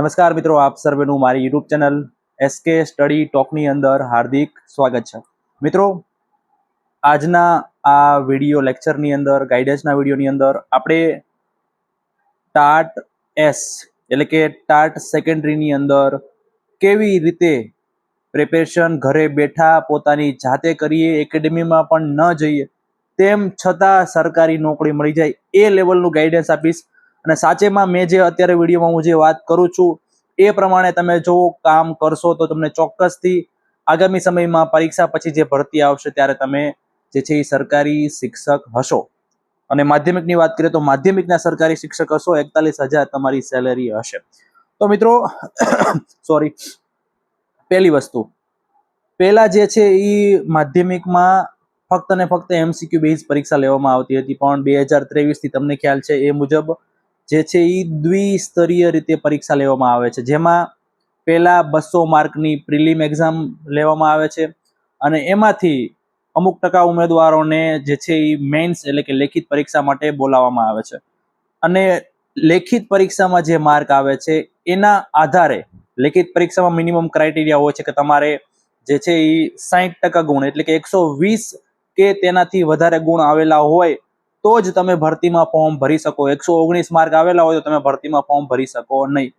નમસ્કાર મિત્રો, આપ સર્વેનું મારી યુટ્યુબ ચેનલ એસકે સ્ટડી ટોકની અંદર હાર્દિક સ્વાગત છે. મિત્રો, આજના આ વીડિયો લેક્ચરની અંદર ગાઈડન્સના વિડીયોની અંદર આપણે ટાટ એસ એટલે કે ટાટ સેકન્ડરીની અંદર કેવી રીતે પ્રિપેરેશન ઘરે બેઠા પોતાની જાતે કરીએ એકેડેમીમાં પણ ન જઈએ, તેમ છતાં સરકારી નોકરી મળી જાય, એ લેવલનું ગાઈડન્સ આપીશ. અને સાચેમાં મેં જે અત્યારે વિડીયોમાં હું જે વાત કરું છું, એ પ્રમાણે તમે જો કામ કરશો તો તમને ચોક્કસથી આગામી સમયમાં પરીક્ષા પછી જે ભરતી આવશે ત્યારે તમે જે છે એ સરકારી શિક્ષક હશો. અને માધ્યમિકની વાત કરીએ તો માધ્યમિકના સરકારી શિક્ષક હશો, એકતાલીસ હજાર તમારી સેલેરી હશે. તો મિત્રો સોરી પહેલી વસ્તુ. પહેલા જે છે એ માધ્યમિકમાં ફક્ત ને ફક્ત એમસીક્યુ બેઝ પરીક્ષા લેવામાં આવતી હતી, પણ બે હજાર ત્રેવીસથી તમને ખ્યાલ છે, એ મુજબ જે છે એ દ્વિસ્તરીય રીતે પરીક્ષા લેવામાં આવે છે. જેમાં પહેલાં બસો માર્કની પ્રિલિમ એક્ઝામ લેવામાં આવે છે અને એમાંથી અમુક ટકા ઉમેદવારોને જે છે એ મેન્સ એટલે કે લેખિત પરીક્ષા માટે બોલાવવામાં આવે છે. અને લેખિત પરીક્ષામાં જે માર્ક આવે છે એના આધારે લેખિત પરીક્ષામાં મિનિમમ ક્રાઇટેરિયા હોય છે કે તમારે જે છે એ સાહીઠ ટકા ગુણ એટલે કે એકસો વીસ કે તેનાથી વધારે ગુણ આવેલા હોય તો જ તમે ભરતીમાં ફોર્મ ભરી શકો. એકસો ઓગણીસ માર્ક આવેલા હોય તો તમે ભરતીમાં ફોર્મ ભરી શકો નહીં.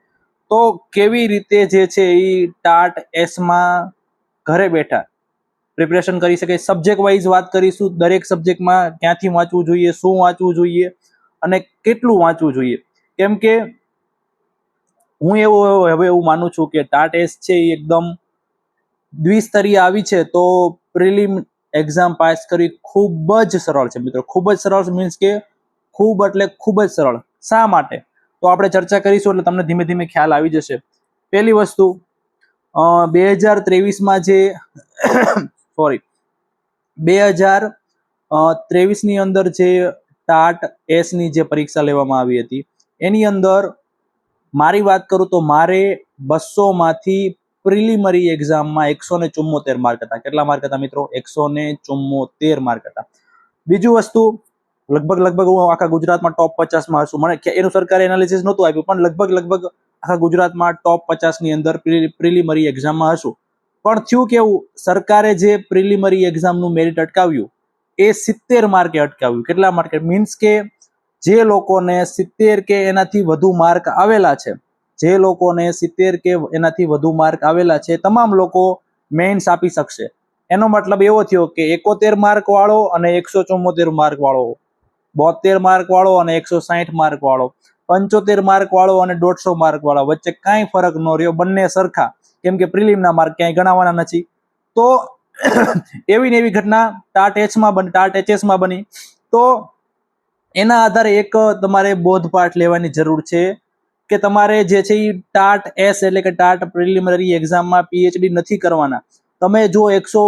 તો કેવી રીતે જે છે એ ટાટ એસમાં ઘરે બેઠા પ્રિપરેશન કરી શકે? સબ્જેક્ટ વાઇઝ વાત કરીશું, દરેક સબ્જેક્ટમાં ક્યાંથી વાંચવું જોઈએ, શું વાંચવું જોઈએ અને કેટલું વાંચવું જોઈએ? કેમ કે હું એવું હવે એવું માનું છું કે ટાટ એસ છે એ એકદમ દ્વિસ્તરીય આવી છે તો પ્રિલિમ એક્ઝામ પાસ કરવી ખૂબ જ સરળ છે મિત્રો. ખૂબ જ સરળ મીન્સ કે ખૂબ એટલે ખૂબ જ સરળ. શા માટે? તો આપણે ચર્ચા કરીશું એટલે તમને ધીમે ધીમે ખ્યાલ આવી જશે. પહેલી વસ્તુ બે હજાર ત્રેવીસમાં જે સોરી બે હજાર ત્રેવીસની અંદર જે ટાટ એસની જે પરીક્ષા લેવામાં આવી હતી, એની અંદર મારી વાત કરું તો મારે બસોમાંથી પ્રિલિમરી એક્ઝામમાં એકસો ને ચુમ્મોતેર માર્ક હતા. કેટલા માર્ક હતા મિત્રો? એકસો ને ચુમ્મોતેર માર્ક હતા. બીજું વસ્તુ, લગભગ લગભગ હું આખા ગુજરાતમાં ટોપ પચાસમાં હશું. મને એનું સરકારે એનાલિસિસ નહોતું આપ્યું, પણ લગભગ લગભગ આખા ગુજરાતમાં ટોપ પચાસની અંદર પ્રિલિમરી એક્ઝામમાં હશું. પણ થયું કેવું? સરકારે જે પ્રિલિમરી એક્ઝામનું મેરિટ અટકાવ્યું, એ સિત્તેર માર્કે અટકાવ્યું. કેટલા માર્કે મીન્સ કે જે લોકોને સિત્તેર કે એનાથી વધુ માર્ક આવેલા છે જે લોકોને સિત્તેર કે એનાથી વધુ માર્ક આવેલા છે, તમામ લોકો મેઇન્સ આપી શકશે. એનો મતલબ એવો થયો કે એકોતેર માર્ક વાળો અને એકસો ચુમ્મોતેર માર્ક વાળો, બોતેર માર્ક વાળો અને એકસો સાહીઠ માર્ક વાળો, પંચોતેર માર્ક વાળો અને દોઢસો માર્ક વાળો, વચ્ચે કાંઈ ફરક ન રહ્યો, બંને સરખા. કેમ કે પ્રિલિમના માર્ક ક્યાંય ગણાવવાના નથી. તો એવી ને એવી ઘટના ટાટ એચમાં બની, ટાટ એચએસમાં બની. તો એના આધારે એક તમારે બોધપાઠ લેવાની જરૂર છે. કે તમારે જે છે એ ટાટ એસ એટલે કે ટાટ પ્રિલિમિનરી એક્ઝામમાં પીએચડી નથી કરવાના. તમે જો એકસો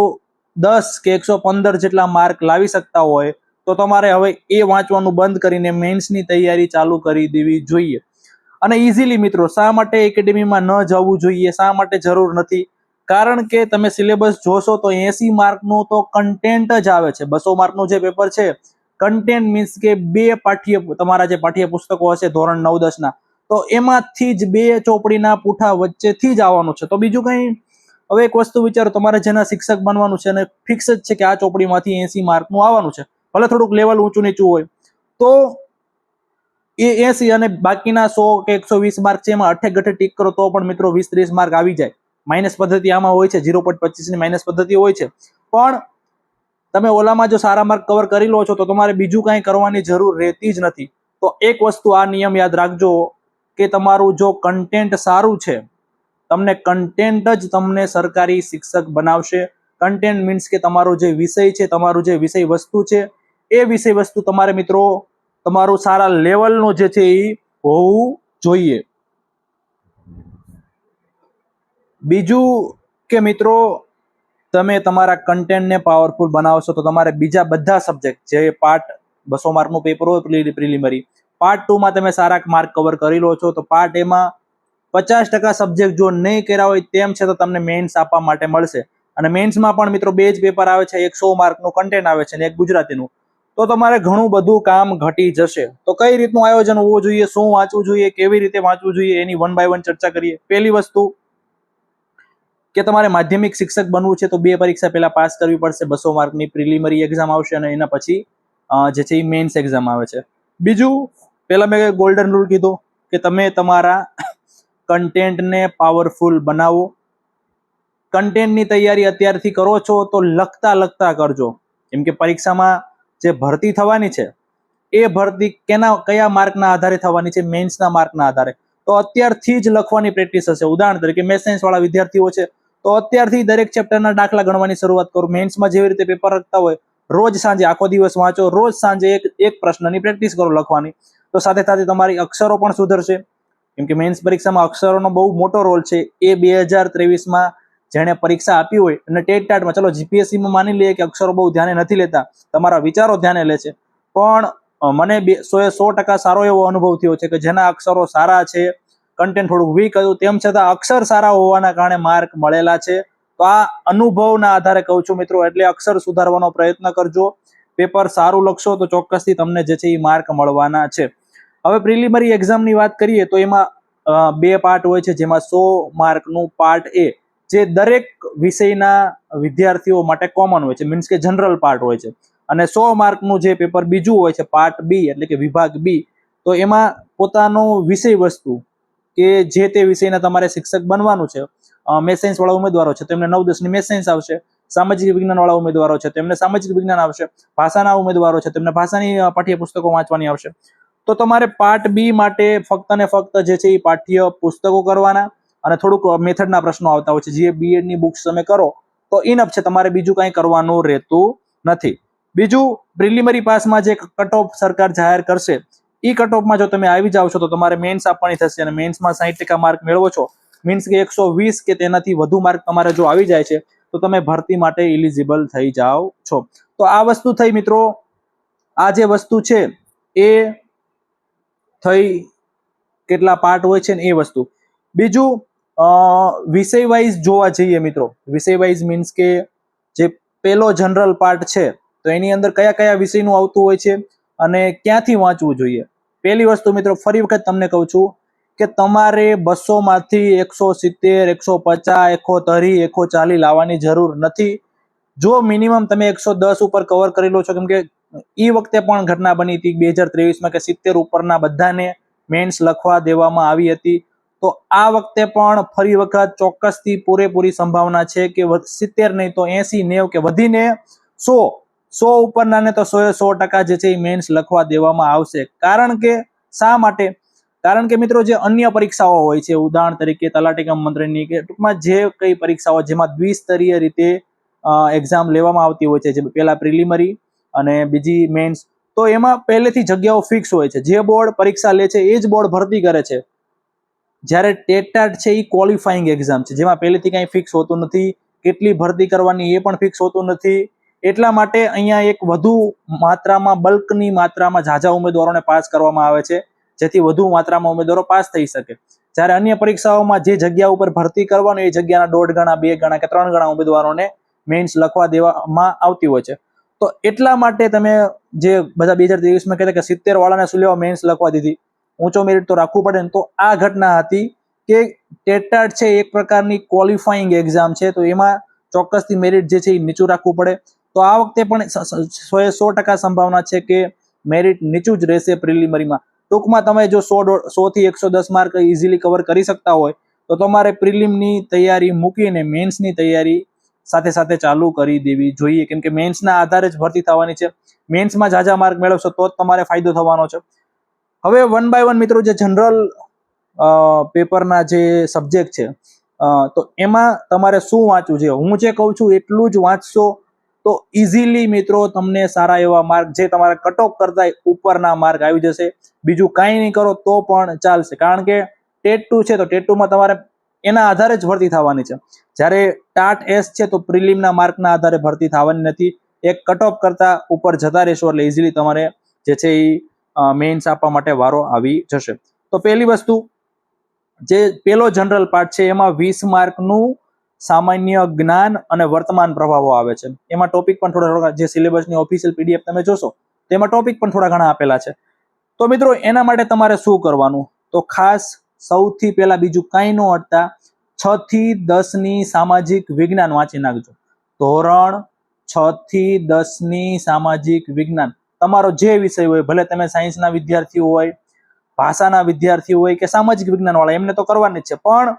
દસ કે એકસો પંદર જેટલા માર્ક લાવી શકતા હોય, તો તમારે હવે એ વાંચવાનું બંધ કરીને મેન્સની તૈયારી ચાલુ કરી દેવી જોઈએ. અને ઇઝીલી મિત્રો, શા માટે એકેડેમીમાં ન જવું જોઈએ, શા માટે જરૂર નથી? કારણ કે તમે સિલેબસ જોશો તો એસી માર્કનું તો કન્ટેન્ટ જ આવે છે. બસો માર્કનું જે પેપર છે, કન્ટેન્ટ મીન્સ કે બે પાઠ્ય, તમારા જે પાઠ્ય પુસ્તકો હશે ધોરણ નવ દસના તો એમાંથી જ બે ચોપડીના પૂઠા વચ્ચેથી જ આવવાનું છે. તો બીજું કંઈ? હવે એક વસ્તુ વિચારો, તમારે જેના શિક્ષક બનવાનું છે અને ફિક્સ જ છે કે આ ચોપડીમાંથી એસી માર્કનું આવવાનું છે. ભલે થોડુંક લેવલ ઊંચું નીચું હોય. તો એ એસી અને બાકીના સો કે એકસો વીસ માર્ક છે એમાં અઠે ગઠે ટીક કરો તો પણ મિત્રો વીસ ત્રીસ માર્ક આવી જાય. માઇનસ પદ્ધતિ આમાં હોય છે, ઝીરો પોઈન્ટ પચીસની માઇનસ પદ્ધતિ હોય છે. પણ તમે ઓલામાં જો સારા માર્ક કવર કરી લો છો તો તમારે બીજું કાંઈ કરવાની જરૂર રહેતી જ નથી. તો એક વસ્તુ આ નિયમ યાદ રાખજો. કે તમારું જો કન્ટેન્ટ સારું છે, તમને કન્ટેન્ટ જ તમને સરકારી શિક્ષક બનાવશે. કન્ટેન્ટ મીન્સ કે તમારો જે વિષય છે, તમારું જે વિષય વસ્તુ છે, એ વિષય વસ્તુ તમારે મિત્રો, તમારું સારા લેવલનું જે છે એ હોવું જોઈએ. બીજું કે મિત્રો, તમે તમારા કન્ટેન્ટને પાવરફુલ બનાવશો તો તમારે બીજા બધા સબ્જેક્ટ જે પાર્ટ બસો માર્કનું પેપર હોય પ્રિલિમરી પાર્ટ ટુમાં તમે સારા માર્ક કવર કરી લો છો, તો પાર્ટ એમાં પચાસ ટકા સબ્જેક્ટ જો નહીં કર્યા હોય તેમ છે તો તમને મેન્સ આપવા માટે મળશે. અને મેન્સમાં પણ મિત્રો બે જ પેપર આવે છે એકસો માર્કનું કન્ટેન્ટ આવે છે અને એક ગુજરાતીનું. તો તમારે ઘણું બધું કામ ઘટી જશે. તો કઈ રીતનું આયોજન હોવું જોઈએ, શું વાંચવું જોઈએ, કેવી રીતે વાંચવું જોઈએ, એની વન બાય વન ચર્ચા કરીએ. પહેલી વસ્તુ કે તમારે માધ્યમિક શિક્ષક બનવું છે તો બે પરીક્ષા પહેલા પાસ કરવી પડશે, બસો માર્કની પ્રિલિમરી એક્ઝામ આવશે અને એના પછી જે છે એ મેન્સ એક્ઝામ આવે છે. બીજું પહેલા મેં ગોલ્ડન રૂલ કીધો કે તમે તમારા કન્ટેન્ટને પાવરફુલ બનાવો. કન્ટેન્ટની તૈયારી અત્યારથી કરો છો તો લખતા લખતા કરજો. કેમ કે પરીક્ષામાં જે ભરતી થવાની છે, એ ભરતી કેના, કયા માર્કના આધારે થવાની છે મેન્સના માર્કના આધારે. તો અત્યારથી જ લખવાની પ્રેક્ટિસ હશે. ઉદાહરણ તરીકે મેં સાયન્સવાળા વિદ્યાર્થીઓ છે, તો અત્યારથી દરેક ચેપ્ટરના દાખલા ગણવાની શરૂઆત કરો. મેન્સમાં જેવી રીતે પેપર રખતા હોય, રોજ સાંજે આખો દિવસ વાંચો, રોજ સાંજે એક એક પ્રશ્નની પ્રેક્ટિસ કરો લખવાની. તો સાથે સાથે તમારી અક્ષરો પણ સુધરશે. કેમ કે મેન્સ પરીક્ષામાં અક્ષરોનો બહુ મોટો રોલ છે. એ બે હજાર ત્રેવીસમાં જેણે પરીક્ષા આપી હોય અને ટેટ ટાટમાં, ચલો જીપીએસસીમાં માની લઈએ કે અક્ષરો બહુ ધ્યાને નથી લેતા, તમારા વિચારો ધ્યાને લે છે. પણ મને બે, સો એ સો ટકા સારો એવો અનુભવ થયો છે કે જેના અક્ષરો સારા છે કન્ટેન્ટ થોડુંક વીક હતું, તેમ છતાં અક્ષર સારા હોવાના કારણે માર્ક મળેલા છે. તો આ અનુભવના આધારે કહું છું મિત્રો, એટલે અક્ષર સુધારવાનો પ્રયત્ન કરજો. પેપર સારું લખશો તો ચોક્કસથી તમને જે છે એ માર્ક મળવાના છે. હવે પ્રિલિમરી એક્ઝામની વાત કરીએ તો એમાં બે પાર્ટ હોય છે, જેમાં સો માર્કનું પાર્ટ એ, જે દરેક વિષયના વિદ્યાર્થીઓ માટે કોમન હોય છે મીન્સ કે જનરલ પાર્ટ હોય છે. અને સો માર્કનું જે પેપર બીજું હોય છે પાર્ટ બી એટલે કે વિભાગ બી તો એમાં પોતાનો વિષય વસ્તુ કે જે તે વિષયના તમારે શિક્ષક બનવાનું છે મેથ સાયન્સ વાળા ઉમેદવારો છે, તેમને નવ દસની મેથ સાયન્સ આવશે, સામાજિક વિજ્ઞાન વાળા ઉમેદવારો છે, તેમને સામાજિક વિજ્ઞાન આવશે, ભાષાના ઉમેદવારો છે, તેમને ભાષાની પાઠ્યપુસ્તકો વાંચવાની આવશે. તો તમારે પાર્ટ બી માટે ફક્ત ને ફક્ત જે છે એ પાઠ્ય પુસ્તકો કરવાના અને થોડુંક મેથડના પ્રશ્નો આવતા હોય છે. જે બીએડની બુક્સ તમે કરો, તો ઇનફ છે. તમારે બીજું કંઈ કરવાનું રહેતું નથી. બીજું પ્રિલિમરી પાસમાં જે કટ ઓફ સરકાર જાહેર કરશે એ કટ ઓફમાં જો તમે આવી જાઓ છો, તો તમારે મેન્સ આપવાની થશે અને મેન્સમાં સાહીઠ ટકા માર્ક મેળવો છો. મીન્સ કે એકસો વીસ કે તેનાથી વધુ માર્ક તમારે જો આવી જાય છે, તો તમે ભરતી માટે ઇલિજિબલ થઈ જાઓ છો. તો આ વસ્તુ થઈ મિત્રો, આ જે વસ્તુ છે, એ થઈ કેટલા પાર્ટ હોય છે ને એ વસ્તુ. બીજું વિષય વાઇઝ જોવા જઈએ મિત્રો. વિષય વાઇઝ મીન્સ કે જે પેલો જનરલ પાર્ટ છે, તો એની અંદર કયા કયા વિષયનું આવતું હોય છે અને ક્યાંથી વાંચવું જોઈએ. પહેલી વસ્તુ મિત્રો, ફરી વખત તમને કહું છું કે તમારે બસો માંથી એકસો સિત્તેર, એકસો પચાસ એકો તરી એકો ચાલી લાવવાની જરૂર નથી. જો મિનિમમ તમે એકસો દસ ઉપર કવર કરી લો છો, કેમ કે એ વખતે પણ ઘટના બની હતી બે હજાર ત્રેવીસમાં કે સિત્તેર ઉપરના બધાને મેન્સ લખવા દેવામાં આવી હતી. તો આ વખતે પણ ફરી વખત ચોક્કસથી પૂરેપૂરી સંભાવના છે કે સિત્તેર નહીં તો એસી, નેવ કે વધીને સો સો ઉપરના ને તો સો એ સો ટકા જે છે એ મેન્સ લખવા દેવામાં આવશે. કારણ કે શા માટે? કારણ કે મિત્રો જે અન્ય પરીક્ષાઓ હોય છે, ઉદાહરણ તરીકે તલાટી કમ મંત્રીની કે ટૂંકમાં જે કઈ પરીક્ષાઓ જેમાં દ્વિસ્તરીય રીતે એક્ઝામ લેવામાં આવતી હોય છે, જે પહેલા પ્રિલિમરી અને બીજી મેન્સ તો એમાં પહેલેથી જગ્યાઓ ફિક્સ હોય છે. જે બોર્ડ પરીક્ષા લે છે, એ જ બોર્ડ ભરતી કરે છે. જ્યારે ટેટાટ છે એ ક્વોલિફાઈંગ એક્ઝામ છે. જેમાં પહેલેથી કાંઈ ફિક્સ હોતું નથી, કેટલી ભરતી કરવાની એ પણ ફિક્સ હોતું નથી. એટલા માટે અહીંયા એક વધુ માત્રામાં બલ્કની માત્રામાં ઝાઝા ઉમેદવારોને પાસ કરવામાં આવે છે. જેથી વધુ માત્રામાં ઉમેદવારો પાસ થઈ શકે. જ્યારે અન્ય પરીક્ષાઓમાં જે જગ્યા ઉપર ભરતી કરવાનું એ જગ્યાના દોઢ ગણા, બે ગણા કે ત્રણ ગણા ઉમેદવારોને મેન્સ લખવા દેવામાં આવતી હોય છે. તો એટલા માટે તમે જે બધા બે હજાર ત્રેવીસમાં કહેતા કે સિત્તેર વાળાને શું લેવા મેન્સ લખવા દીધી? ઊંચો મેરિટ તો રાખવું પડે ને તો આ ઘટના હતી કે ટેટાટ છે એક પ્રકારની ક્વોલિફાઈંગ એક્ઝામ છે, તો એમાં ચોક્કસથી મેરિટ જે છે એ નીચું રાખવું પડે. તો આ વખતે પણ સો એ સો ટકા સંભાવના છે કે મેરિટ નીચું જ રહેશે પ્રિલિમરીમાં ટૂંકમાં તમે જો સો સો થી એકસો દસ માર્ક ઇઝીલી કવર કરી શકતા હોય, તો તમારે પ્રિલિમની તૈયારી મૂકીને મેન્સની તૈયારી સાથે સાથે ચાલુ કરી દેવી જોઈએ. કેમ કે મેન્સના આધારે જ ભરતી થવાની છે. મેન્સમાં ઝાઝા માર્ક મેળવશો તો જ તમારે ફાયદો થવાનો છે. હવે વન બાય વન મિત્રો જે જનરલ પેપરના જે સબ્જેક્ટ છે તો એમાં તમારે શું વાંચવું છે? હું જે કહું છું એટલું જ વાંચશો તો ઇઝીલી મિત્રો તમને સારા એવા માર્ક જે તમારા કટ ઓફ કરતા ઉપરના માર્ક આવી જશે. બીજું કાંઈ નહીં કરો તો પણ ચાલશે. કારણ કે ટેટ ટુ છે તો ટેટ ટુમાં તમારે એના આધારે જ ભરતી થવાની છે. જ્યારે ટાટ એસ છે તો પ્રિલિમના માર્કના આધારે ભરતી થવાની નથી. એક કટ ઓફ કરતા ઉપર જતા રહેશો એટલે ઇઝીલી તમારે જે છે એ મેઇન્સ આપવા માટે વારો આવી જશે. તો પહેલી વસ્તુ, જે પેલો જનરલ પાર્ટ છે એમાં વીસ માર્કનું સામાન્ય જ્ઞાન અને વર્તમાન પ્રભાવો આવે છે. એમાં ટોપિક પણ થોડા થોડા જે સિલેબસની ઓફિશિયલ પીડીએફ તમે જોશો, તેમાં ટોપિક પણ થોડા ઘણા આપેલા છે. તો મિત્રો, એના માટે તમારે શું કરવાનું? તો ખાસ સૌથી પહેલા બીજું કાંઈ ન અટતા છ થી દસની સામાજિક વિજ્ઞાન વાંચી નાખજો. ધોરણ છ થી દસની સામાજિક વિજ્ઞાન. તમારો જે વિષય હોય, ભલે તમે સાયન્સના વિદ્યાર્થી હોય, ભાષાના વિદ્યાર્થી હોય કે સામાજિક વિજ્ઞાન વાળા એમને તો કરવાની છે. પણ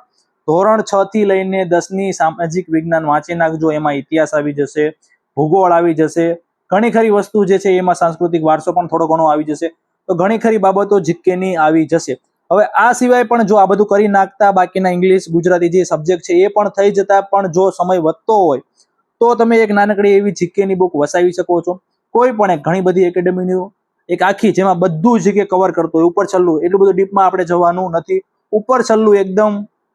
ધોરણ છ થી લઈને દસની સામાજિક વિજ્ઞાન વાંચી નાખજો, એમાં ઇતિહાસ આવી જશે, ભૂગોળ આવી જશે, ઘણી ખરી વસ્તુ જે છે એમાં સાંસ્કૃતિક વારસો પણ થોડો ઘણો આવી જશે. તો ઘણી ખરી બાબતો જીકેની આવી જશે. હવે આ સિવાય પણ જો આ બધું કરી નાખતા બાકીના ઇંગ્લિશ ગુજરાતી જે સબ્જેક્ટ છે એ પણ થઈ જતા પણ જો સમય વધતો હોય, તો તમે એક નાનકડી એવી જીકેની બુક વસાવી શકો છો. કોઈ પણ એક ઘણી બધી એકેડેમીની એક આખી જેમાં બધું જીકે કવર કરતો હોય, ઉપર છલ્લું, એટલું બધું ડીપમાં આપણે જવાનું નથી. ઉપર છલ્લું એકદમ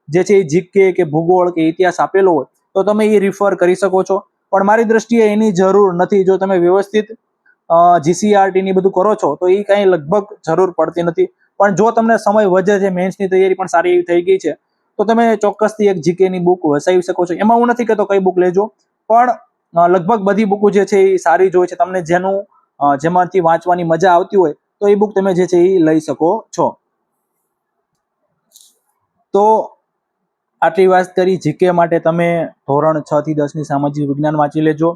જે છે એ જીકે કે ભૂગોળ કે ઇતિહાસ આપેલો હોય, તો તમે એ રિફર કરી શકો છો. પણ મારી દ્રષ્ટિએ એની જરૂર નથી. જો તમે વ્યવસ્થિત જીસીઆરટીની બધું કરો છો, તો એ કાંઈ લગભગ જરૂર પડતી નથી. પણ જો તમને સમય વધે છે મેન્સની તૈયારી પણ સારી એવી થઈ ગઈ છે, તો તમે ચોક્કસથી એક જીકેની બુક વસાવી શકો છો. એમાં હું નથી કહેતો કઈ બુક લેજો, પણ લગભગ બધી બુકો જે છે એ સારી જ હોય છે. તમને જેનું જેમાંથી વાંચવાની મજા આવતી હોય, તો એ બુક તમે જે છે એ લઈ શકો છો. તો, આટલી વાત કરી જીકે માટે તમે ધોરણ છ થી દસની સામાજિક વિજ્ઞાન વાંચી લેજો,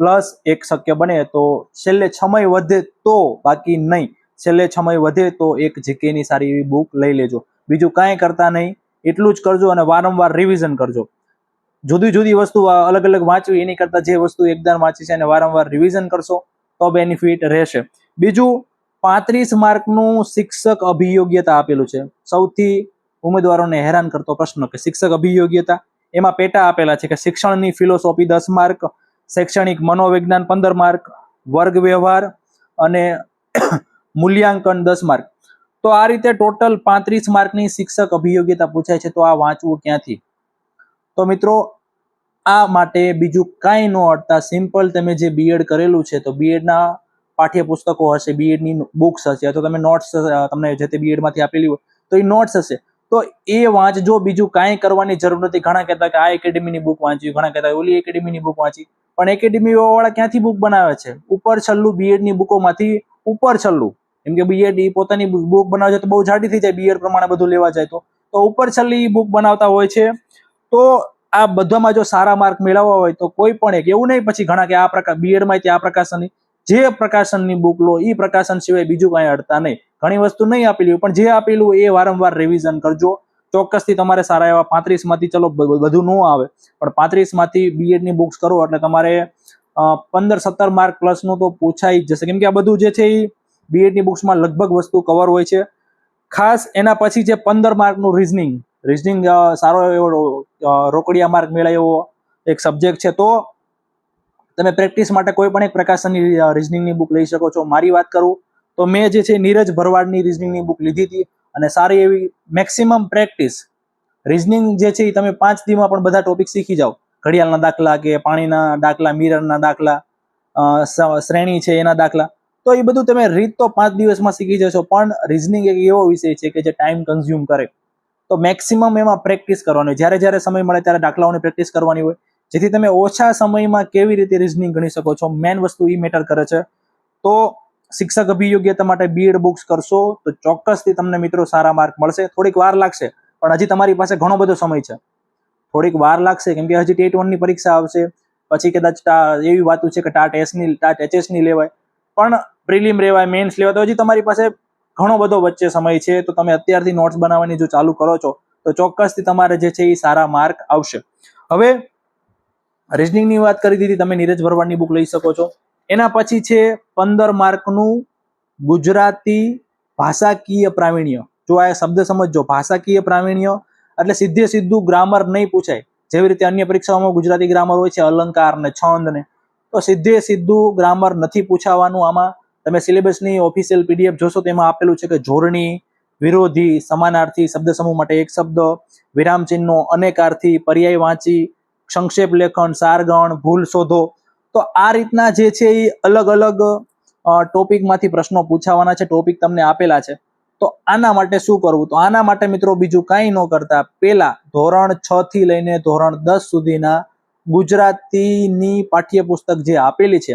પ્લસ એક શક્ય બને તો છેલ્લે સમય વધે તો બાકી નહીં. છેલ્લે સમય વધે તો એક જીકેની સારી એવી બુક લઈ લેજો. બીજું કાંઈ કરતા નહીં, એટલું જ કરજો અને વારંવાર રિવિઝન કરજો. જુદી જુદી વસ્તુ અલગ અલગ વાંચવી, એની કરતાં જે વસ્તુ એકદમ વાંચી છે એને વારંવાર રિવિઝન કરશો, તો બેનિફિટ રહેશે. બીજું, પાંત્રીસ માર્કનું શિક્ષક અભિયોગ્યતા આપેલું છે. સૌથી ઉમેદવારોને હેરાન કરતો પ્રશ્ન કે શિક્ષક અભિયોગ્યતા? એમાં પેટા આપેલા છે કે શિક્ષણની ફિલોસોફી દસ માર્ક, શૈક્ષણિક મનોવિજ્ઞાન પંદર માર્ક, વર્ગ વ્યવહાર અને મૂલ્યાંકન દસ માર્ક તો આ રીતે ટોટલ પાંત્રીસ માર્કની શિક્ષક અભિયોગ્યતા પૂછાય છે, તો આ વાંચવું ક્યાંથી? તો મિત્રો, આ માટે બીજું કાંઈ ન અડતા સિમ્પલ તમે જે બીએડ કરેલું છે, તો બીએડના પાઠ્યપુસ્તકો હશે બીએડની બુક્સ હશે, અથવા તમે નોટ્સ તમને જે તે બીએડમાંથી આપેલી હોય, તો એ નોટ્સ હશે. તો એ વાંચજો, બીજું કાંઈ કરવાની જરૂર નથી. ઘણા કહેતા કે આ એકેડેમીની બુક વાંચી, ઘણા કહેતા ઓલી એકેડેમીની બુક વાંચી. પણ એકેડેમી વાળા ક્યાંથી બુક બનાવે છે? ઉપર છલ્લું બીએડની બુકોમાંથી ઉપર છલ્લું. કેમ કે બીએડ એ પોતાની બુક બનાવે છે તો બહુ જાડી થઈ જાય બીએડ પ્રમાણે બધું લેવા જાય તો. તો ઉપર છેલ્લી બુક બનાવતા હોય છે. તો આ બધામાં જો સારા માર્ક મેળવવા હોય તો કોઈ પણ એક, એવું નહીં પછી ઘણા કે આ પ્રકાર બીએડમાં આ પ્રકાશનની, જે પ્રકાશનની બુક લો એ પ્રકાશન સિવાય બીજું કાંઈ અડતા નહીં. ઘણી વસ્તુ નહીં આપેલી હોય, પણ જે આપેલું એ વારંવાર રિવિઝન કરજો. ચોક્કસથી તમારે સારા એવા પાંત્રીસમાંથી, ચલો બધું ન આવે, પણ પાંત્રીસમાંથી બીએડની બુક્સ કરો એટલે તમારે પંદર, સત્તર માર્ક પ્લસનું તો પૂછાઈ જ જશે. કેમ કે આ બધું જે છે એ બીએડની બુક્સમાં લગભગ વસ્તુ કવર હોય છે. ખાસ એના પછી જે પંદર માર્કનું રિઝનિંગ રિઝનિંગ સારો એવો રોકડિયા માર્ક મેળાય એવો એક સબ્જેક્ટ છે. તો તમે પ્રેક્ટિસ માટે કોઈ પણ એક પ્રકાશનની રિઝનિંગની બુક લઈ શકો છો. મારી વાત કરું તો મેં જે છે નીરજ ભરવાડની રિઝનિંગની બુક લીધી હતી અને સારી એવી મેક્સિમમ પ્રેક્ટિસ રિઝનિંગ જે છે એ તમે પાંચ દીમાં પણ બધા ટોપિક શીખી જાઓ. ઘડિયાળના દાખલા કે પાણીના દાખલા મિરરના દાખલા શ્રેણી છે એના દાખલા. તો એ બધું તમે રીત તો પાંચ દિવસમાં શીખી જશો, પણ રિઝનિંગ એક એવો વિષય છે કે જે ટાઈમ કન્ઝ્યુમ કરે. તો મેક્સિમમ એમાં પ્રેક્ટિસ કરવાની જ્યારે જ્યારે સમય મળે ત્યારે દાખલાઓની પ્રેક્ટિસ કરવાની હોય. જેથી તમે ઓછા સમયમાં કેવી રીતે રિઝનિંગ ગણી શકો છો? મેન વસ્તુ એ મેટર કરે છે. તો શિક્ષક અભિયોગ્યતા માટે બીએડ બુક્સ કરશો તો ચોક્કસથી તમને મિત્રો સારા માર્ક મળશે. થોડીક વાર લાગશે, પણ હજી તમારી પાસે ઘણો બધો સમય છે. થોડીક વાર લાગશે, કેમ કે હજી ટેટ વનની પરીક્ષા આવશે. પછી કદાચ એવી વાતું છે કે ટાટ એસની ટાટ એચએસની લેવાય. પણ પ્રિલિમ રેવાય, મેન્સ લેવાય, તો હજી તમારી પાસે ઘણો બધો વચ્ચે સમય છે. તો તમે અત્યારથી નોટ્સ બનાવવાની જો ચાલુ કરો છો, તો ચોક્કસથી તમારે જે છે એ સારા માર્ક આવશે. હવે રિઝનિંગની વાત કરી દીધી, તમે નીરજ ભરવાડની બુક લઈ શકો છો. એના પછી છે પંદર માર્કનું ગુજરાતી ભાષાકીય પ્રાવીણ્ય. જો આ શબ્દ સમજજો, ભાષાકીય પ્રાવીણ્ય, એટલે સીધે સીધું ગ્રામર નહીં પૂછાય. જેવી રીતે અન્ય પરીક્ષાઓમાં ગુજરાતી ગ્રામર હોય છે, અલંકાર ને છંદ ને. તો સીધે સીધું ગ્રામર નથી પૂછાવાનું આમાં. તમે સિલેબસની ઓફિશિયલ પીડીએફ જોશો તો એમાં આપેલું છે કે જોડણી, વિરોધી, સમાનાર્થી, શબ્દ સમૂહ માટે એક શબ્દ, વિરામ ચિહ્નો, અનેકાર્થી, પર્યાય વાંચી, સંક્ષેપ લેખન, સારગણ, ભૂલ શોધો. તો આ રીતના જે છે એ અલગ અલગ ટોપિકમાંથી પ્રશ્નો પૂછાવાના છે ટોપિક તમને આપેલા છે. તો આના માટે શું કરવું? તો આના માટે મિત્રો બીજું કાંઈ ન કરતા પહેલા ધોરણ છ થી લઈને ધોરણ દસ સુધીના ગુજરાતીની પાઠ્યપુસ્તક જે આપેલી છે,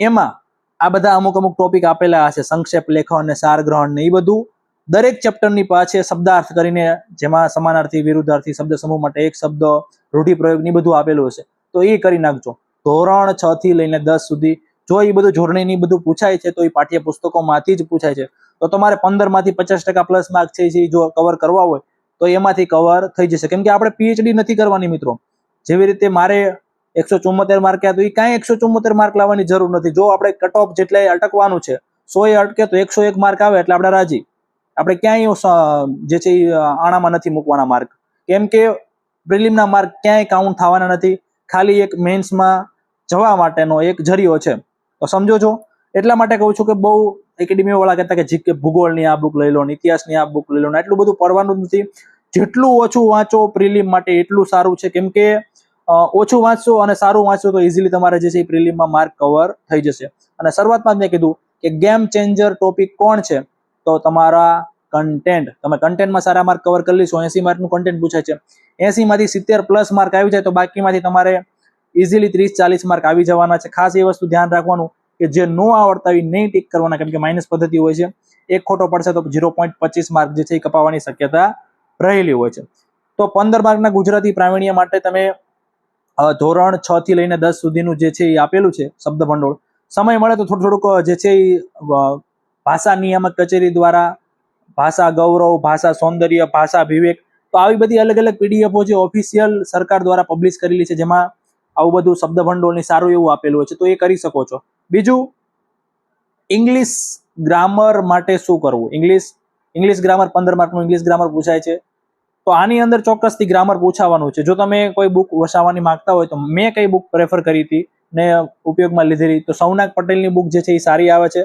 એમાં આ બધા અમુક અમુક ટોપિક આપેલા હશે, સંક્ષેપ લેખન અને સાર ગ્રહણ ને એ બધું. દરેક ચેપ્ટરની પાછે શબ્દાર્થ કરીને જેમાં સમાનાર્થી, વિરુદ્ધાર્થી, શબ્દ સમૂહ માટે એક શબ્દ રૂઢિપ્રયોગ ને બધું આપેલું હશે. તો એ કરી નાખજો. ધોરણ છ થી લઈને દસ સુધી જો એ બધું જોડણીની બધું પૂછાય છે, તો એ પાઠ્યપુસ્તકોમાંથી જ પૂછાય છે. તો તમારે પંદરમાંથી પચાસ ટકા પ્લસ માર્ક છે જો કવર કરવા હોય, તો એમાંથી કવર થઈ જશે. કેમ કે આપણે પીએચડી નથી કરવાની મિત્રો. જેવી રીતે મારે એકસો ચુમ્મોતેર માર્ક તો એ કાંઈ એકસો ચુમ્મોતેર માર્ક લાવવાની જરૂર નથી. જો આપણે કટ ઓફ જેટલે અટકવાનું છે સો એ અટકે તો એકસો એક માર્ક આવે એટલે આપણે રાજી. આપણે ક્યાંય જે છે એ આણામાં નથી મૂકવાના માર્ક કેમ કે પ્રિલિમના માર્ક ક્યાંય કાઉન્ટ થવાના નથી. ખાલી એક મેન્સમાં જવા માટેનો એક જરિયો છે. તો સમજો છો? એટલા માટે કહું છું કે બહુ એકેડેમી વાળા કહેતા કે જીકે ભૂગોળની આ બુક લઈ લો, ઇતિહાસની આ બુક લઈ લો એટલું બધું પડવાનું નથી. જેટલું ઓછું વાંચો પ્રિલિમ માટે એટલું સારું છે. કેમ કે ઓછું વાંચશો અને સારું વાંચશો તો ઇઝીલી તમારે જે છે એ પ્રિલિમમાં માર્ક કવર થઈ જશે. અને શરૂઆતમાં જ મેં કીધું કે ગેમ ચેન્જર ટોપિક કોણ છે? તો તમારા કન્ટેન્ટ તમે કન્ટેન્ટમાં સારા માર્ક કવર કરી લઈશો. એસી માર્કનું કન્ટેન્ટ પૂછે છે. એસી માંથી સિત્તેર પ્લસ માર્ક આવી જાય તો બાકીમાંથી તમારે ઇઝીલી ત્રીસ, ચાલીસ માર્ક આવી જવાના છે. ખાસ એ વસ્તુ ધ્યાન રાખવાનું કે જે નો આવડતા હોય નહીં ટીક કરવાના, કેમ કે માઇનસ પદ્ધતિ હોય છે. એક ખોટો પડશે તો ઝીરો પોઈન્ટ પચીસ માર્ક જે છે એ કપાવવાની શક્યતા રહેલી હોય છે. તો પંદર માર્કના ગુજરાતી પ્રાવીણ્ય માટે તમે ધોરણ છ થી લઈને દસ સુધીનું જે છે એ આપેલું છે શબ્દ ભંડોળ સમય મળે તો થોડું થોડુંક જે છે એ ભાષા નિયામક કચેરી દ્વારા, ભાષા ગૌરવ, ભાષા સૌંદર્ય, ભાષા વિવેક, તો આવી બધી અલગ અલગ પીડીએફો જે ઓફિશિયલ સરકાર દ્વારા પબ્લિશ કરેલી છે, જેમાં આવું બધું શબ્દ ભંડોળની સારું એવું આપેલું હોય છે, તો એ કરી શકો છો. બીજું, ઇંગ્લિશ ગ્રામર માટે શું કરવું? ઇંગ્લિશ ઇંગ્લિશ ગ્રામર પંદર માર્કનું ઇંગ્લિશ ગ્રામર પૂછાય છે. તો આની અંદર ચોક્કસથી ગ્રામર પૂછાવાનું છે. જો તમે કોઈ બુક વસાવવાની માંગતા હોય તો મેં કઈ બુક પ્રેફર કરી હતી ને ઉપયોગમાં લીધેલી, તો સૌનાગ પટેલની બુક જે છે એ સારી આવે છે.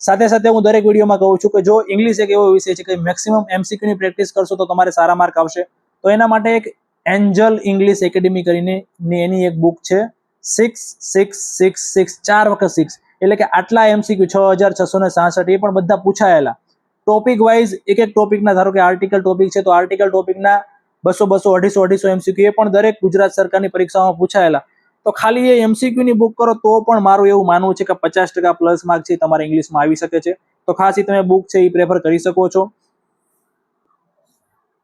સાથે સાથે હું દરેક વિડીયોમાં કહું છું કે જો ઇંગ્લિશ એક એવો વિષય છે કે મેક્સિમમ એમસીક્યુની પ્રેક્ટિસ કરશો તો તમારે સારા માર્ક આવશે. તો એના માટે એક એન્જલ ઇંગ્લિશ એકેડેમી કરીને એની એક બુક છે સિક્સ સિક્સ સિક્સ સિક્સ ચાર વખત સિક્સ એટલે કે આટલા એમસીક્યુ છ હજાર છસો ને સાસઠ એ પણ બધા પૂછાયેલા. ટોપિક વાઇઝ એક એક ટોપિકના ધારો કે આર્ટિકલ ટોપિક છે, તો આર્ટિકલ ટોપિકના બસો બસો, અઢીસો અઢીસો એમસીક્યુ એ પણ દરેક ગુજરાત સરકારની પરીક્ષામાં પૂછાયેલા. તો ખાલી એ એમસીક્યુની બુક કરો તો પણ મારું એવું માનવું છે કે પચાસ ટકા પ્લસ માર્ક છે તમારે ઇંગ્લિશમાં આવી શકે છે. તો ખાસ તમે બુક છે એ પ્રેફર કરી શકો છો.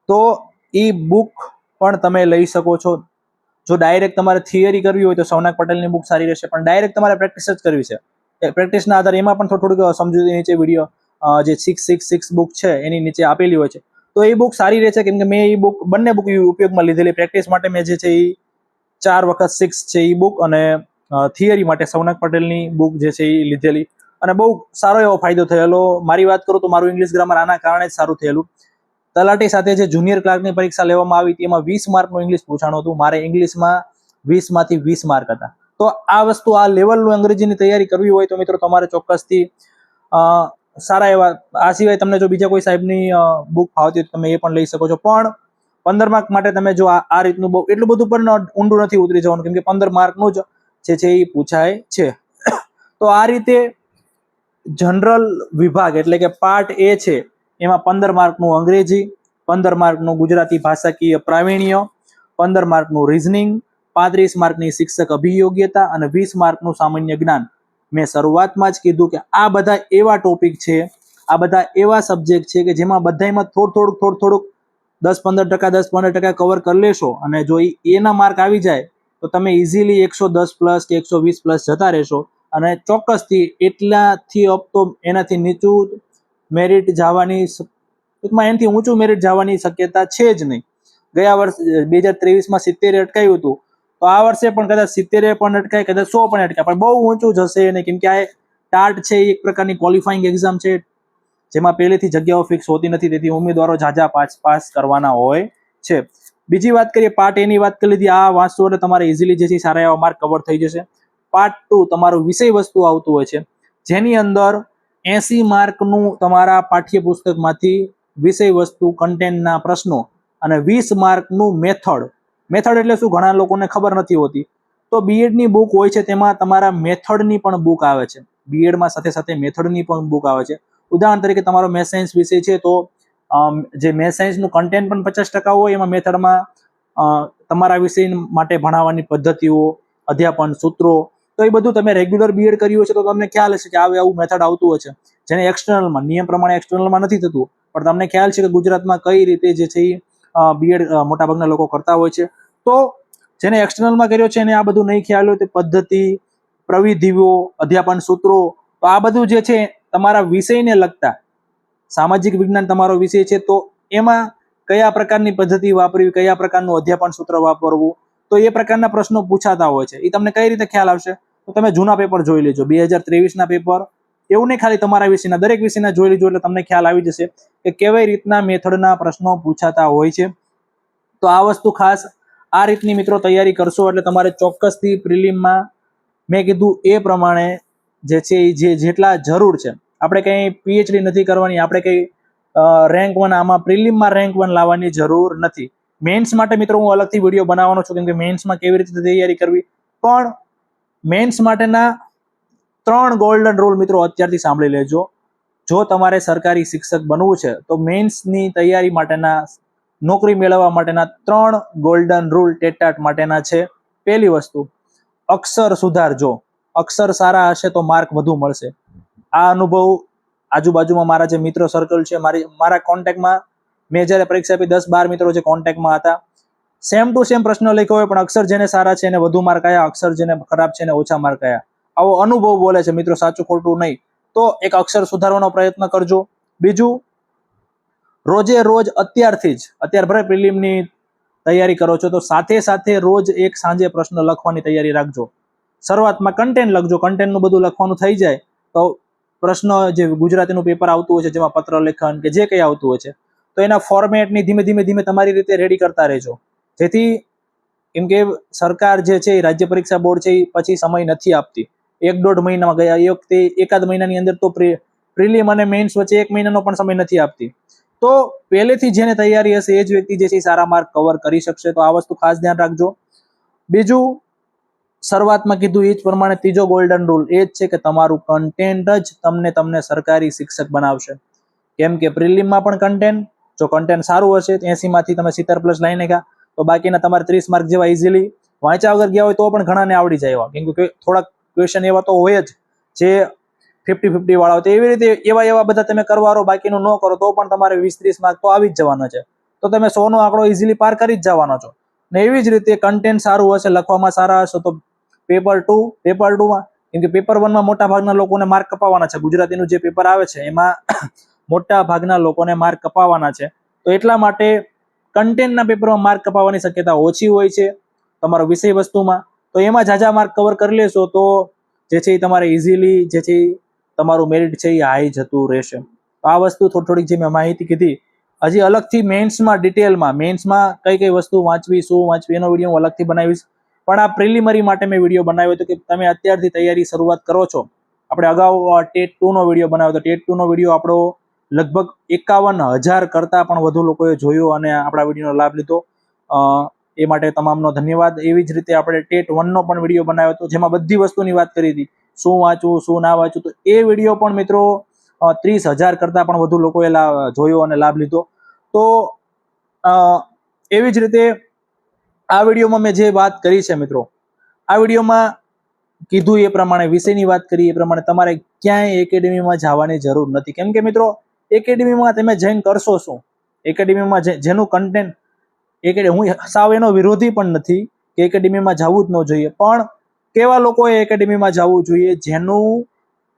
તો એ બુક પણ તમે લઈ શકો છો. જો ડાયરેક્ટ તમારે થિયરી કરવી હોય તો સૌનાક પટેલની બુક સારી રહેશે, પણ ડાયરેક્ટ તમારે પ્રેક્ટિસ જ કરવી છે. પ્રેક્ટિસના આધારે એમાં પણ થોડું થોડુંક સમજૂતી નીચે વીડિયો જે સિક્સ સિક્સ સિક્સ બુક છે, એની નીચે આપેલી હોય છે. તો એ બુક સારી રહે છે કેમ કે મેં એ બુક બંને બુક ઉપયોગમાં લીધેલી. પ્રેક્ટિસ માટે મેં જે છે એ ચાર વખત સિક્સ છે એ બુક અને થિયરી માટે સૌનક પટેલની બુક જે છે એ લીધેલી. અને બહુ સારો એવો ફાયદો થયેલો. મારી વાત કરું તો મારું ઇંગ્લિશ ગ્રામર આના કારણે જ સારું થયેલું. તલાટી સાથે જે જુનિયર ક્લાર્કની પરીક્ષા લેવામાં આવી હતી, એમાં વીસ માર્કનું ઇંગ્લિશ પૂછાણું હતું. મારે ઇંગ્લિશમાં વીસમાંથી વીસ માર્ક હતા. તો આ વસ્તુ આ લેવલનું અંગ્રેજીની તૈયારી કરવી હોય તો મિત્રો તમારે ચોક્કસથી સારા એવા. આ સિવાય તમને જો બીજા કોઈ સાહેબની બુક ફાવતી હોય તમે એ પણ લઈ શકો છો. પણ પંદર માર્ક માટે તમે જો આ રીતનું બહુ, એટલું બધું પણ ઊંડું નથી ઉતરી જવાનું. કેમ કે પંદર માર્કનું જે છે એ પૂછાય છે. તો આ રીતે જનરલ વિભાગ એટલે કે પાર્ટ એ છે, એમાં પંદર માર્કનું અંગ્રેજી, પંદર માર્કનું ગુજરાતી ભાષાકીય પ્રાવીણ્ય, પંદર માર્કનું રિઝનિંગ પાંત્રીસ માર્કની શિક્ષક અભિયોગ્યતા અને વીસ માર્કનું સામાન્ય જ્ઞાન. મેં શરૂઆતમાં જ કીધું કે આ બધા એવા ટોપિક છે, આ બધા એવા સબ્જેક્ટ છે કે જેમાં બધામાં થોડું થોડુંક થોડું થોડુંક દસ પંદર ટકા, દસ પંદર ટકા કવર કરી લેશો અને જો એના માર્ક આવી જાય, તો તમે ઇઝીલી એકસો દસ પ્લસ કે એકસો વીસ પ્લસ જતા રહેશો. અને ચોક્કસથી એટલાથી અપ તો એનાથી નીચું મેરિટ જવાની ટૂંકમાં એનાથી ઊંચું મેરિટ જવાની શક્યતા છે જ નહીં. ગયા વર્ષ, બે હજાર ત્રેવીસમાં સિત્તેર અટકાયું હતું. તો આ વર્ષે પણ કદાચ સિત્તેરે પણ અટકાય, કદાચ સો પણ અટકાય. પણ બહુ ઊંચું જશે એને કેમ કે આ ટાટ છે એક પ્રકારની ક્વોલિફાઈંગ એક્ઝામ છે, જેમાં પહેલેથી જગ્યાઓ ફિક્સ હોતી નથી, તેથી ઉમેદવારો ઝાઝા પાસ પાસ કરવાના હોય છે. બીજી વાત કરીએ પાર્ટ એની વાત કરી લીધી, આ વાંચશો એટલે તમારે ઇઝીલી જે છે સારા એવા માર્ક કવર થઈ જશે. પાર્ટ ટુ તમારું વિષય વસ્તુ આવતું હોય છે, જેની અંદર એસી માર્કનું તમારા પાઠ્યપુસ્તકમાંથી વિષય વસ્તુ કન્ટેન્ટના પ્રશ્નો અને વીસ માર્કનું મેથડ મેથડ એટલે શું? ઘણા લોકોને ખબર નથી હોતી. તો બીએડની બુક હોય છે તેમાં તમારા મેથડની પણ બુક આવે છે. બીએડમાં સાથે સાથે મેથડની પણ બુક આવે છે. ઉદાહરણ તરીકે તમારો મેથ સાયન્સ વિષય છે તો જે મેથ સાયન્સનું કન્ટેન્ટ પણ પચાસ ટકા હોય, એમાં મેથડમાં તમારા વિષય માટે ભણાવવાની પદ્ધતિઓ, અધ્યાપન સૂત્રો, તો એ બધું તમે રેગ્યુલર બીએડ કર્યું હશે તો તમને ખ્યાલ હશે કે આવે આવું મેથડ આવતું હોય છે જેને એક્સટર્નલમાં નિયમ પ્રમાણે એક્સટર્નલમાં નથી થતું. પણ તમને ખ્યાલ છે કે ગુજરાતમાં કઈ રીતે જે છે એ બીએડ મોટાભાગના લોકો કરતા હોય છે. તો જેને એક્સટર્નલમાં કર્યો છે એને આ બધું નહીં ખ્યાલ હોય તે પદ્ધતિ, પ્રવિધિઓ, અધ્યાપન સૂત્રો, તો આ બધું જે છે તમારા વિષયને લગતા, સામાજિક વિજ્ઞાન તમારો વિષય છે, તો એમાં કયા પ્રકારની પદ્ધતિ વાપરવી, કયા પ્રકારનું અધ્યાપન સૂત્ર વાપરવું, તો એ પ્રકારના પ્રશ્નો પૂછાતા હોય છે. એ તમને કઈ રીતે ખ્યાલ આવશે? તો તમે જૂના પેપર જોઈ લેજો. બે હજાર ત્રેવીસના પેપર. એવું નહીં ખાલી તમારા વિષયના, દરેક વિષયના જોઈ લેજો એટલે તમને ખ્યાલ આવી જશે કે કેવી રીતના મેથડના પ્રશ્નો પૂછાતા હોય છે. તો આ વસ્તુ ખાસ આ રીતની મિત્રો તૈયારી કરશો એટલે તમારે ચોક્કસથી પ્રિલિમમાં મેં કીધું એ પ્રમાણે જે છે એ જે જેટલા જરૂર છે. આપણે કંઈ પીએચડી નથી કરવાની, આપણે કંઈ રેન્ક વન આમાં પ્રિલિમમાં રેન્ક વન લાવવાની જરૂર નથી. મેન્સ માટે મિત્રો હું અલગથી વીડિયો બનાવવાનો છું, કેમ કે મેન્સમાં કેવી રીતે તૈયારી કરવી? પણ મેન્સ માટેના ત્રણ ગોલ્ડન રૂલ મિત્રો અત્યારથી સાંભળી લેજો. જો તમારે સરકારી શિક્ષક બનવું છે, તો મેન્સની તૈયારી માટેના નોકરી મેળવવા માટેના ત્રણ ગોલ્ડન રૂલ ટેટાટ માટેના છે. પહેલી વસ્તુ, અક્ષર સુધારજો. અક્ષર સારા હશે તો માર્ક વધુ મળશે. આ અનુભવ આજુબાજુમાં મારા જે મિત્રો સર્કલ છે, મારી, મારા કોન્ટેક્ટમાં મેં જ્યારે પરીક્ષા આપી, દસ બાર મિત્રો જે કોન્ટેક્ટમાં હતા સેમ ટુ સેમ પ્રશ્ન લખ્યો હોય, પણ અક્ષર જેને સારા છે એને વધુ માર્ક આવ્યા અક્ષર જેને ખરાબ છે એને ઓછા માર્ક આવ્યા આવો અનુભવ બોલે છે મિત્રો, સાચું ખોટું નહીં. તો એક અક્ષર સુધારવાનો પ્રયત્ન કરજો. બીજું રોજે રોજ અત્યારથી જ, અત્યાર ભરે પ્રિલિમની તૈયારી કરો છો, તો સાથે સાથે રોજ એક સાંજે પ્રશ્ન લખવાની તૈયારી રાખજો. શરૂઆતમાં કન્ટેન્ટ લખજો કન્ટેન્ટનું બધું લખવાનું થઈ જાય, તો પ્રશ્ન જે ગુજરાતીનું પેપર આવતું હોય છે, જેમાં પત્ર લેખન કે જે કંઈ આવતું હોય છે, તો એના ફોર્મેટની ધીમે ધીમે ધીમે તમારી રીતે રેડી કરતા રહેજો. જેથી કેમ કે સરકાર જે છે, એ રાજ્ય પરીક્ષા બોર્ડ છે, એ પછી સમય નથી આપતી. એક દોઢ મહિનામાં ગયા એ વખતે એકાદ મહિનાની અંદર તો પ્રિલિમ અને મેઇન્સ વચ્ચે એક મહિનાનો પણ સમય નથી આપતી. તો પહેલેથી જેને તૈયારી હશે એ જ વ્યક્તિ જે છે સારા માર્ક કવર કરી શકશે. તો આ વસ્તુ ખાસ ધ્યાન રાખજો. બીજું, શરૂઆતમાં કીધું એ જ પ્રમાણે ત્રીજો ગોલ્ડન રૂલ એ જ છે કે તમારું કન્ટેન્ટ જ તમને તમને સરકારી શિક્ષક બનાવશે. કેમ કે પ્રિલિમમાં પણ કન્ટેન્ટ જો કન્ટેન્ટ સારું હશે તો એસીમાંથી તમે સિત્તેર પ્લસ લઈને ગયા, તો બાકીના તમારે ત્રીસ માર્ક જેવા ઇઝીલી વાંચ્યા વગર ગયા હોય તો પણ ઘણાને આવડી જાય એવા. કેમ કે થોડાક ક્વેશ્ચન એવા તો હોય જ, જે ફિફ્ટી ફિફ્ટી વાળા તો એવી રીતે એવા એવા બધા તમે કરવારો બાકીનું ન કરો, તો પણ તમારે વીસ ત્રીસ માર્ક તો આવી જ જવાના છે. તો તમે સોનો આંકડો ઇઝીલી પાર કરી જ જવાનો છો. ને એવી જ રીતે કન્ટેન્ટ સારું હશે, લખવામાં સારા હશે, તો પેપર ટુ પેપર ટુમાં કેમ કે પેપર વનમાં મોટા ભાગના લોકોને માર્ક કપાવવાના છે. ગુજરાતીનું જે પેપર આવે છે, એમાં મોટા ભાગના લોકોને માર્ક કપાવવાના છે. તો એટલા માટે કન્ટેન્ટના પેપરમાં માર્ક કપાવવાની શક્યતા ઓછી હોય છે તમારો વિષય વસ્તુમાં. તો એમાં ઝાઝા માર્ક કવર કરી લેશો તો જે છે એ તમારે ઇઝીલી જે છે તમારું મેરિટ છે એ હાઈ જતું રહેશે. આ વસ્તુ થોડી થોડીક જે મેં માહિતી કીધી, હજી અલગથી મેન્સમાં ડિટેલમાં મેન્સમાં કઈ કઈ વસ્તુ વાંચવી, શું વાંચવી, એનો વીડિયો હું અલગથી બનાવીશ. પણ આ પ્રિલિમરી માટે મેં વીડિયો બનાવ્યો હતો કે તમે અત્યારથી તૈયારી શરૂઆત કરો છો. આપણે અગાઉ ટેટ ટુનો વીડિયો બનાવ્યો હતો. ટેટ ટુનો વીડિયો આપણો લગભગ એકાવન હજાર કરતાં પણ વધુ લોકોએ જોયો અને આપણા વિડીયોનો લાભ લીધો. એ માટે તમામનો ધન્યવાદ. એવી જ રીતે આપણે ટેટ વનનો પણ વીડિયો બનાવ્યો હતો, જેમાં બધી વસ્તુની વાત કરી હતી. શું વાંચવું શું ના વાંચવું તો એ વીડિયો પણ મિત્રો ત્રીસ હજાર કરતાં પણ વધુ લોકોએ જોયો અને લાભ લીધો. તો એવી જ રીતે આ વિડીયોમાં મેં જે વાત કરી છે મિત્રો, આ વિડીયોમાં કીધું એ પ્રમાણે, વિષયની વાત કરી એ પ્રમાણે તમારે ક્યાંય એકેડેમીમાં જવાની જરૂર નથી. કેમ કે મિત્રો એકેડેમીમાં તમે જઈને કરશો શું એકેડેમીમાં જેનું કન્ટેન્ટ એકેડેમી હું સાવ એનો વિરોધી પણ નથી કે એકેડેમીમાં જવું જ ન જોઈએ. પણ કેવા લોકોએ એકેડેમીમાં જવું જોઈએ? જેનું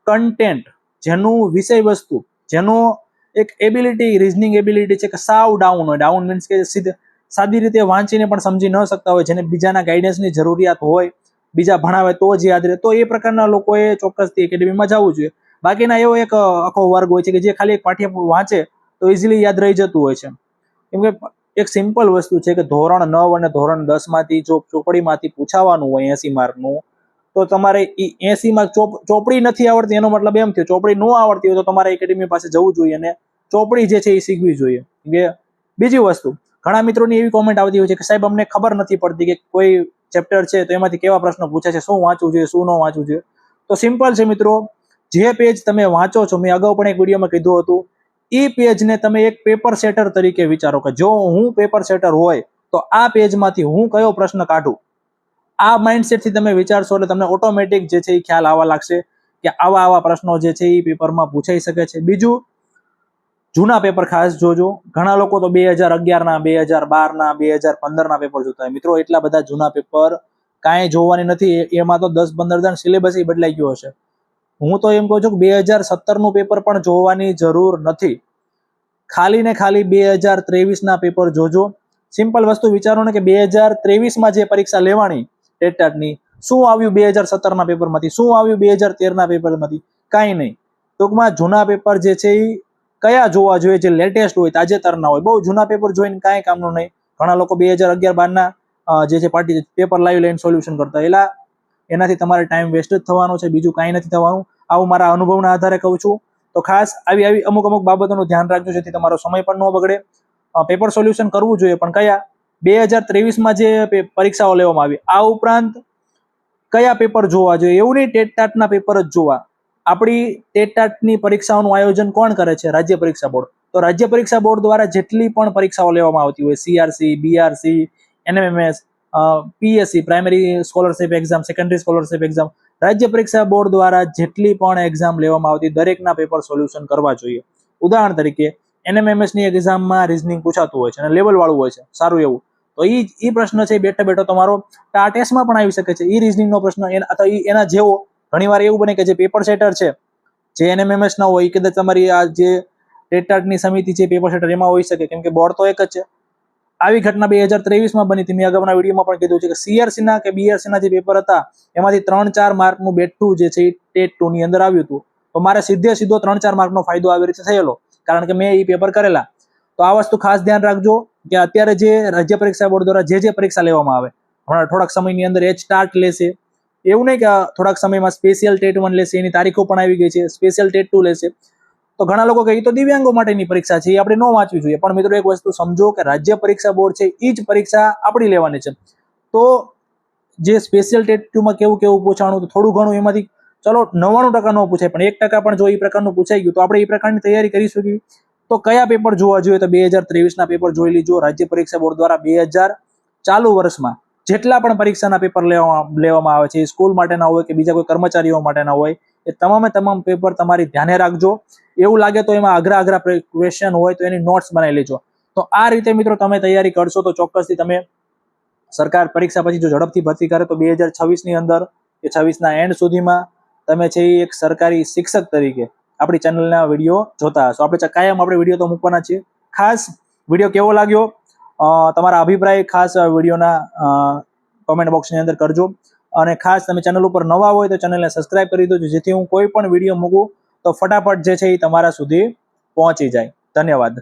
કન્ટેન્ટ જેનું વિષય વસ્તુ, જેનું એક એબિલિટી રિઝનિંગ એબિલિટી છે કે સાવ ડાઉન હોય. ડાઉન મીન્સ કે સીધે, સાદી રીતે વાંચીને પણ સમજી ન શકતા હોય, જેને બીજાના ગાઈડન્સની જરૂરિયાત હોય, બીજા ભણાવે તો જ યાદ રહે. તો એ પ્રકારના લોકોએ ચોક્કસથી એકેડેમીમાં જવું જોઈએ. બાકીના એવો એક આખો વર્ગ હોય છે કે જે ખાલી એક પાઠ્ય વાંચે, તો ઇઝીલી યાદ રહી જતું હોય છે. કેમ કે એક સિમ્પલ વસ્તુ છે કે ધોરણ નવ અને ધોરણ દસમાંથી જો ચોપડીમાંથી પૂછાવાનું હોય એસી માર્કનું, તો તમારે એ એસી માર્ક ચોપડી નથી આવડતી, એનો મતલબ એમ થયો, ચોપડી ન આવડતી હોય તો તમારે એકેડેમી પાસે જવું જોઈએ અને ચોપડી જે છે એ શીખવી જોઈએ. કે બીજી વસ્તુ, ઘણા મિત્રોની એવી કોમેન્ટ આવતી હોય છે કે સાહેબ, અમને ખબર નથી પડતી કે કોઈ ચેપ્ટર છે તો એમાંથી કેવા પ્રશ્નો પૂછે છે, શું વાંચવું જોઈએ, શું ન વાંચવું જોઈએ. તો સિમ્પલ છે મિત્રો, જે પેજ તમે વાંચો છો, મેં અગાઉ પણ એક વિડીયોમાં કીધું હતું એ પેજને તમે એક પેપર સેટર તરીકે વિચારો કે જો હું પેપર સેટર હોય, તો આ પેજમાંથી હું કયો પ્રશ્ન કાઢું? આ માઇન્ડસેટથી તમે વિચારશો એટલે તમને ઓટોમેટિક જે છે એ ખ્યાલ આવવા લાગશે કે આવા આવા પ્રશ્નો જે છે એ પેપરમાં પૂછાઈ શકે છે. બીજું, જૂના પેપર ખાસ જોજો. ઘણા લોકો તો બે હજાર અગિયારના, બે હજાર બારના, બે હજાર પંદરના પેપર જોતા હોય. મિત્રો, એટલા બધા જૂના પેપર કાંઈ જોવાની નથી. એમાં તો દસ પંદર દાન સિલેબસ બદલાઈ ગયો હશે. હું તો એમ કહું છું કે બે હજાર સત્તરનું પેપર પણ જોવાની જરૂર નથી. ખાલી ને ખાલી બે હજાર ત્રેવીસના પેપર જોજો. સિમ્પલ વસ્તુ વિચારો ને કે બે હજાર ત્રેવીસમાં જે પરીક્ષા લેવાની ટેટની શું આવ્યું બે હજાર સત્તરના પેપરમાંથી, શું આવ્યું બે હજાર તેરના પેપરમાંથી? કાંઈ નહીં. ટૂંકમાં જૂના પેપર જે છે એ કયા જોવા જોઈએ, જે લેટેસ્ટ હોય, તાજેતરના હોય? બહુ જૂના પેપર જોઈને કાંઈ કામનું નહીં. ઘણા લોકો બે હજાર અગિયાર બારના જે છે પાર્ટી, પેપર લાઈવ લઈને સોલ્યુશન કરતા. એલા એનાથી તમારે ટાઈમ વેસ્ટ જ થવાનો છે, બીજું કાંઈ નથી થવાનું. આવું મારા અનુભવના આધારે કહું છું. તો ખાસ આવી આવી અમુક અમુક બાબતોનું ધ્યાન રાખજો, જેથી તમારો સમય પણ ન બગડે. પેપર સોલ્યુશન કરવું જોઈએ, પણ કયા? બે હજાર ત્રેવીસમાં જે પરીક્ષાઓ લેવામાં આવી, આ ઉપરાંત કયા પેપર જોવા જોઈએ? એવું નહીં, ટેટ ટાટના પેપર જ જોવા. આપણી ટેટ ટાટની પરીક્ષાઓનું આયોજન કોણ કરે છે? રાજ્ય પરીક્ષા બોર્ડ. તો રાજ્ય પરીક્ષા બોર્ડ દ્વારા જેટલી પણ પરીક્ષાઓ લેવામાં આવતી હોય CRC BRC NMMS PSC primary scholarship exam secondary scholarship exam રાજ્ય પરીક્ષા બોર્ડ દ્વારા જેટલી પણ એક્ઝામ લેવામાં આવતી દરેકના પેપર સોલ્યુશન કરવા જોઈએ. ઉદાહરણ તરીકે એનએમએમએસની એક્ઝામમાં રિઝનિંગ પૂછાતું હોય છે અને લેવલવાળું હોય છે. સારું એવું. તો એ એ પ્રશ્ન છે, બેઠો બેઠો તમારો ટાટેસમાં પણ આવી શકે છે. એ રિઝનિંગનો પ્રશ્ન અથવા એના જેવો ઘણીવાર એવું બને કે જે પેપર સેટર છે, જે એનએમએમએસ ના હોય કદાચ તમારી આ જે ટેટાટની સમિતિ છે પેપર સેટર એમાં હોઈ શકે. કેમ કે બોર્ડ તો એક જ છે. આવી ઘટના બે હજાર ત્રેવીસમાં બની હતી. મેં અગાઉના વિડીયોમાં પણ કીધું છે કે CRC ના કે BRC ના જે પેપર હતા, એમાંથી ત્રણ ચાર માર્કનું બેટ ટુ જે છે એ ટેટ ટુ ની અંદર આવ્યું હતું. તો મારે સીધે સીધો ત્રણ ચાર માર્કનો ફાયદો આવી રીતે થયેલો, કારણ કે મેં એ પેપર કરેલા. તો આ વસ્તુ ખાસ ધ્યાન રાખજો કે અત્યારે જે રાજ્ય પરીક્ષા બોર્ડ દ્વારા જે જે પરીક્ષા લેવામાં આવે, હમણાં થોડાક સમયની અંદર એચ સ્ટાર્ટ લેશે. એવું નહીં કે થોડાક સમયમાં સ્પેશિયલ ટેટ વન લેશે, એની તારીખો પણ આવી ગઈ છે. સ્પેશિયલ ટેટ ટુ લેશે. તો ઘણા લોકો કહે તો દિવ્યાંગો માટેની પરીક્ષા છે, એ આપણે ન વાંચવી જોઈએ. પણ મિત્રો એક વસ્તુ સમજો કે રાજ્ય પરીક્ષા બોર્ડ છે એ જ પરીક્ષા આપણી લેવાની છે. તો જે સ્પેશિયલ ટેટ ટુમાં કેવું કેવું પૂછાણું થોડું ઘણું એમાંથી, ચલો, નવ્વાણું ટકા ન પૂછાય, પણ એક ટકા પણ જો એ પ્રકારનું પૂછાઈ ગયું, તો આપણે એ પ્રકારની તૈયારી કરી શકીએ. તો કયા પેપર જોવા જોઈએ તો બે હજાર ત્રેવીસના પેપર જોઈ લીજો, રાજ્ય પરીક્ષા બોર્ડ દ્વારા બે હજાર ચાલુ વર્ષમાં જેટલા પણ પરીક્ષાના પેપર લેવામાં લેવામાં આવે છે સ્કૂલ માટેના હોય કે બીજા કોઈ કર્મચારીઓ માટેના હોય, એ તમામે તમામ પેપર તમારી ધ્યાને રાખજો. એવું લાગે તો એમાં અઘરા અઘરા ક્વેશ્ચન હોય તો એની નોટ્સ બનાવી લેજો. તો આ રીતે મિત્રો તમે તૈયારી કરશો તો ચોક્કસથી તમે સરકાર પરીક્ષા પછી જો ઝડપથી ભરતી કરે તો બે હજાર છવ્વીસની અંદર કે છવ્વીસના એન્ડ સુધીમાં તમે છે એ એક સરકારી શિક્ષક તરીકે આપણી ચેનલના વીડિયો જોતા હશો. આપણે કાયમ આપણે વીડિયો તો મૂકવાના છીએ. ખાસ વીડિયો કેવો લાગ્યો? તમારા અભિપ્રાય ખાસ વિડીયોના કોમેન્ટ બોક્સની અંદર કરજો. અને ખાસ તમે ચેનલ ઉપર નવા હોય તો ચેનલને સબસ્ક્રાઇબ કરી દો જેથી હું કોઈ પણ વીડિયો મૂકું તો ફટાફટ જે છે એ તમારા સુધી પહોંચી જાય. ધન્યવાદ.